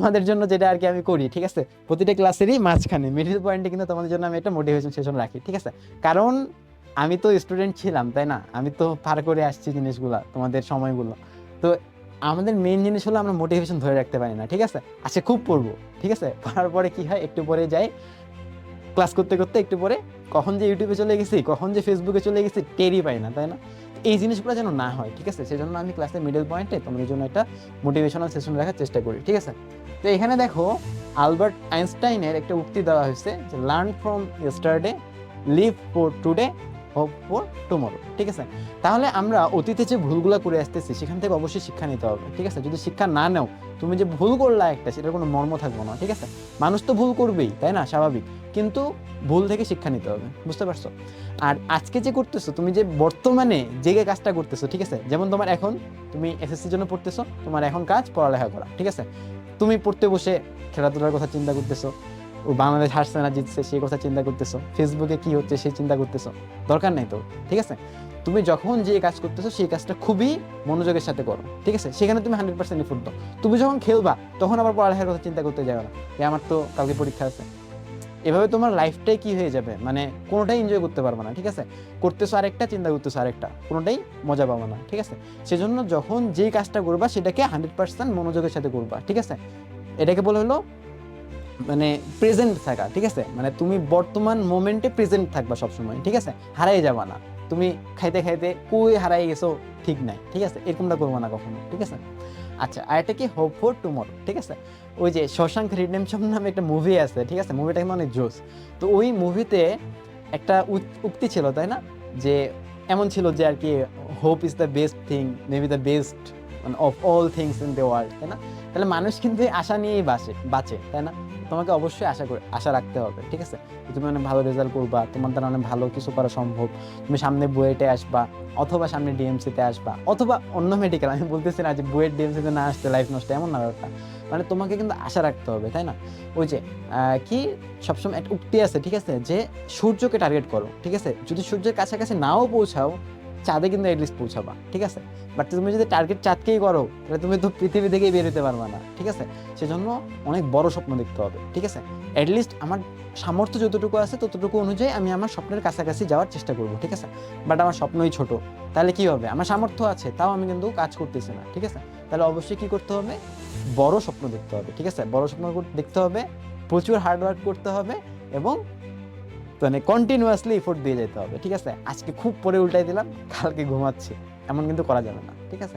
তোমাদের জন্য যেটা আর কি আমি করি, ঠিক আছে? প্রতিটা ক্লাসেরই মাঝখানে মিডিল পয়েন্টে কিন্তু তোমাদের জন্য আমি একটা মোটিভেশন সেশন রাখি, ঠিক আছে? কারণ আমি তো স্টুডেন্ট ছিলাম, তাই না? আমি তো পার করে আসছি জিনিসগুলো, তোমাদের সময়গুলো। তো আমাদের মেন জিনিস হলো আমরা মোটিভেশন ধরে রাখতে পারি না, ঠিক আছে? আচ্ছা খুব পড়ব, ঠিক আছে? পড়ার পরে কি হয়? একটু পরে যাই। ক্লাস করতে করতে একটু পরে কখন যে ইউটিউবে চলে গেছি, কখন যে ফেসবুকে চলে গেছি, টেরই পাই না, তাই না? এই জিনিসগুলো যেন না হয়, ঠিক আছে? সেজন্য আমি ক্লাসের মিডল পয়েন্টে তোমাদের জন্য একটা মোটিভেশনাল সেশন রাখার চেষ্টা করি, ঠিক আছে? তো এখানে দেখো, আলবার্ট আইনস্টাইনের একটা উক্তি দেওয়া হয়েছে যে learn from yesterday live for today hope for tomorrow ঠিক আছে? তাহলে আমরা অতীতে যে ভুলগুলো করে আসতেছি, সেখান থেকে অবশ্যই শিক্ষা নিতে হবে, ঠিক আছে? যদি শিক্ষা না নাও, তুমি যে ভুল করলা একটা, সেটার কোনো মর্ম থাকব না, ঠিক আছে? মানুষ তো ভুল করবেই, তাই না? স্বাভাবিক। কিন্তু ভুল থেকে শিক্ষা নিতে হবে, বুঝতে পারছ? আর আজকে যে করতেছো, তুমি যে বর্তমানে যে কাজটা করতেছো, ঠিক আছে? যেমন তোমার এখন, তুমি এসএসসির জন্য পড়তেছো, তোমার এখন কাজ পড়ালেখা করা, ঠিক আছে? তুমি পড়তে বসে খেলাধুলার কথা চিন্তা করতেছো ও বাংলাদেশ হারছে না, জিতছে সেই কথা চিন্তা করতেছো। ফেসবুকে কি হচ্ছে সেই চিন্তা করতেছো। দরকার নেই তো, ঠিক আছে? তুমি যখন যে কাজ করতেছো, সেই কাজটা খুবই মনোযোগের সাথে করো, ঠিক আছে? সেখানে তুমি হান্ড্রেড পার্সেন্ট এফোর্ট দাও। তুমি যখন খেলবা, তখন আবার পড়ালেখার কথা চিন্তা করতে যাবে না যে আমার তো কালকে পরীক্ষা আছে। এভাবে তোমার লাইফটাই কি হয়ে যাবে? মানে কোনোটাই এনজয় করতে পারবে না, ঠিক আছে? করতেছো আরেকটা, চিন্তা করতেছো আরেকটা, কোনোটাই মজা পাবো না, ঠিক আছে? সেজন্য যখন যেই কাজটা করবা, সেটাকে হান্ড্রেড পার্সেন্ট মনোযোগের সাথে করবা, ঠিক আছে? এটাকে বলে হলো মানে প্রেজেন্ট থাকা, ঠিক আছে? মানে তুমি বর্তমান মোমেন্টে প্রেজেন্ট থাকবা সবসময়, ঠিক আছে? হারাই যাবা না। তুমি খাইতে খাইতে কই হারাই গেছো ঠিক নাই, ঠিক আছে? এরকমটা করব না কখনো, ঠিক আছে? আচ্ছা আর এটা কি? হোপ ফর টুমরো ঠিক আছে? ওই যে শশাঙ্ক রিডেমশন নামে একটা মুভি আছে, ঠিক আছে? মুভিটা কিন্তু অনেক জোস। তো ওই মুভিতে একটা উক্তি ছিল, তাই না? যে এমন ছিল যে আর কি hope is the best thing maybe the best মানে of all things in the world তাই না? তাহলে মানুষ কিন্তু আশা নিয়েই বাঁচে বাঁচে, তাই না? তোমাকে অবশ্যই আশা করে, আশা রাখতে হবে, ঠিক আছে? তুমি অনেক ভালো রেজাল্ট করবা, তোমার দ্বারা অনেক ভালো কিছু করা সম্ভব। তুমি সামনে বুয়েটে আসবা, অথবা সামনে ডিএমসিতে আসবা, অথবা অন্য মেডিকেল আমি বলতেছি না যে বুয়েট ডিএমসিতে না আসতে লাইফ নষ্ট, এমন না ব্যাপারটা। মানে তোমাকে কিন্তু আশা রাখতে হবে, তাই না? ওই যে কি সবসময় একটা উক্তি আছে, ঠিক আছে? যে সূর্যকে টার্গেট করো, ঠিক আছে? যদি সূর্যের কাছাকাছি নাও পৌঁছাও চাঁদে কিন্তু অ্যাটলিস্ট পৌঁছাবা, ঠিক আছে? বাট তুমি যদি টার্গেট চাঁদকেই করো, তাহলে তুমি তো পৃথিবী থেকেই বেরোতে পারবে না, ঠিক আছে? সেজন্য অনেক বড় স্বপ্ন দেখতে হবে, ঠিক আছে? অ্যাটলিস্ট আমার সামর্থ্য যতটুকু আছে, ততটুকু অনুযায়ী আমি আমার স্বপ্নের কাছাকাছি যাওয়ার চেষ্টা করব, ঠিক আছে? বাট আমার স্বপ্নই ছোট, তাহলে কি হবে? আমার সামর্থ্য আছে, তাও আমি কিন্তু কাজ করতেছি না, ঠিক আছে? তাহলে অবশ্যই কি করতে হবে? বড় স্বপ্ন দেখতে হবে, ঠিক আছে? বড় স্বপ্ন দেখতে হবে, প্রচুর হার্ডওয়ার্ক করতে হবে এবং মানে কন্টিনিউয়াসলি এফোর্ট দিয়ে যেতে হবে, ঠিক আছে? আজকে খুব পরে উল্টাই দিলাম, কালকে ঘুমাচ্ছি, এমন কিন্তু করা যাবে না, ঠিক আছে?